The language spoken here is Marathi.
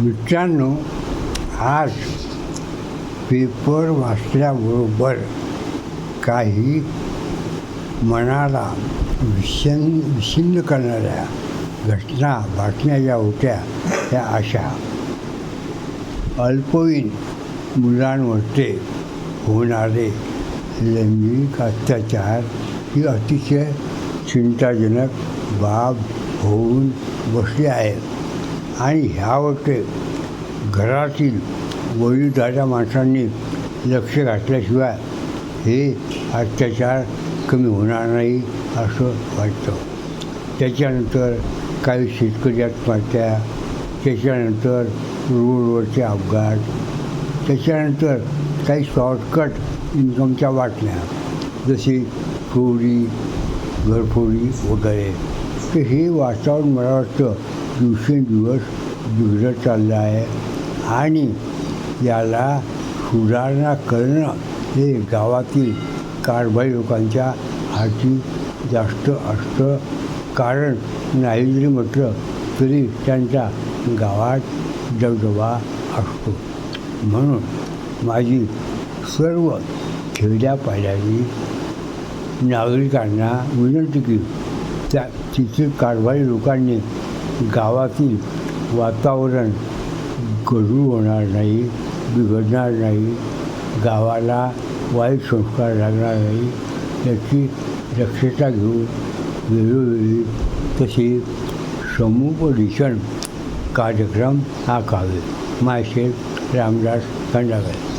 मित्रांनो आज पेपर वाचल्याबरोबर काही मनाला विषण विषिन्न करणाऱ्या घटना बातम्या ज्या होत्या त्या अशा. अल्पवयीन मुलांवरचे होणारे लैंगिक अत्याचार ही अतिशय चिंताजनक बाब होऊन बसली आहे आणि ह्यावरती घरातील वडीलधाऱ्या माणसांनी लक्ष घातल्याशिवाय हे अत्याचार कमी होणार नाही असं वाटतं. त्याच्यानंतर काही शेतकरी आत्महत्या त्याच्यानंतर रोडवरचे अपघात त्याच्यानंतर काही शॉर्टकट इन्कमच्या बातम्या जशी चोरी घरफोडी वगैरे. तर हे वातावरण मला वाटतं दिवसेंदिवस बिघडत चाललं आहे आणि याला सुधारणा करणं हे गावातील कारभारी लोकांच्या हाती जास्त असतं. कारण नाही जरी म्हटलं तरी त्यांचा गावात दबदबा असतो. म्हणून माझी सर्व खेड्यापाड्यानी नागरिकांना विनंती की त्या तिथील कारभारी लोकांनी गावातील वातावरण गढूळ होणार नाही बिघडणार नाही गावाला वाईट संस्कार लागणार नाही याची दक्षता घेऊन वेळोवेळी तसे समुपदेशन कार्यक्रम हा कावे मायशेफ रामदास खंडागळे.